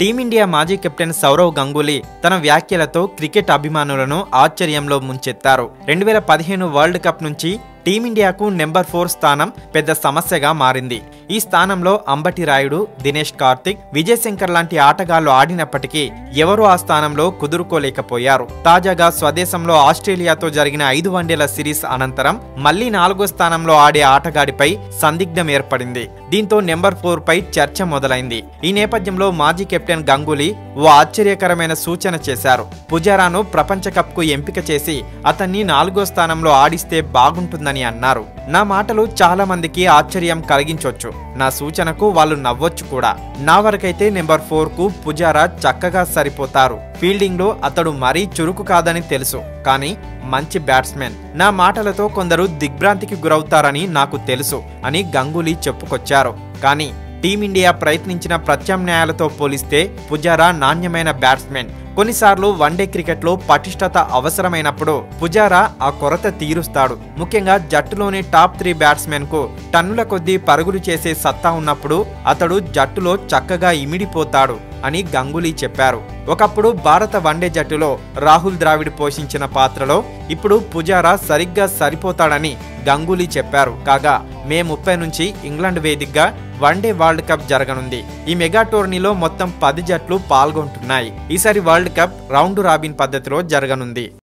Team India మాజీ captain Sourav Ganguly తన వ్యాఖ్యలతో క్రికెట్ అభిమానులను ఆశ్చర్యంలో ముంచెత్తారు. రెండు వేల పదిహేను వరల్డ్ కప్ నుంచి టీమిండియాకు నెంబర్ ఫోర్ స్థానం పెద్ద సమస్యగా మారింది. ఈ స్థానంలో అంబటి రాయుడు దినేష్ కార్తిక్ విజయశంకర్ లాంటి ఆటగాళ్ళు ఆడినప్పటికీ ఎవరూ ఆ స్థానంలో కుదురుకోలేకపోయారు. తాజాగా స్వదేశంలో ఆస్ట్రేలియాతో జరిగిన ఐదు వన్డేల సిరీస్ అనంతరం మళ్ళీ నాలుగో స్థానంలో ఆడే ఆటగాడిపై సందిగ్ధం ఏర్పడింది. దీంతో నెంబర్ ఫోర్ పై చర్చ మొదలైంది. ఈ నేపథ్యంలో మాజీ కెప్టెన్ గంగూలీ ఓ ఆశ్చర్యకరమైన సూచన చేశారు. పుజారాను ప్రపంచ కప్కు ఎంపిక చేసి అతన్ని నాలుగో స్థానంలో ఆడిస్తే బాగుంటుందని అన్నారు. నా మాటలు చాలా మందికి ఆశ్చర్యం కలిగించొచ్చు. నా సూచనకు వాళ్ళు నవ్వొచ్చు కూడా. నా వరకైతే నెంబర్ ఫోర్కు పుజారా చక్కగా సరిపోతారు. ఫీల్డింగ్లో అతడు మరీ చురుకు కాదని తెలుసు కానీ మంచి బ్యాట్స్మెన్. నా మాటలతో కొందరు దిగ్భ్రాంతికి గురవుతారని నాకు తెలుసు అని గంగూలీ చెప్పుకొచ్చారు. కానీ టీమిండియా ప్రయత్నించిన ప్రత్యామ్నాయాలతో పోలిస్తే పుజారా నాణ్యమైన బ్యాట్స్మెన్. కొన్నిసార్లు వన్డే క్రికెట్లో పటిష్టత అవసరమైనప్పుడు పుజారా ఆ కొరత తీరుస్తాడు. ముఖ్యంగా జట్టులోని టాప్ త్రీ బ్యాట్స్మెన్కు టన్నుల కొద్దీ పరుగులు చేసే సత్తా ఉన్నప్పుడు అతడు జట్టులో చక్కగా ఇమిడిపోతాడు. అని గంగూలీ చెప్పారు. ఒకప్పుడు భారత వన్డే జట్టులో రాహుల్ ద్రావిడ్ పోషించిన పాత్రలో ఇప్పుడు పుజారా సరిగ్గా సరిపోతాడని గంగూలీ చెప్పారు. కాగా మే ముప్పై నుంచి ఇంగ్లాండ్ వేదికగా వన్డే వరల్డ్ కప్ జరగనుంది. ఈ మెగా టోర్నీలో మొత్తం పది జట్లు పాల్గొంటున్నాయి. ఈసారి వరల్డ్ కప్ రౌండ్ రాబిన్ పద్ధతిలో జరగనుంది.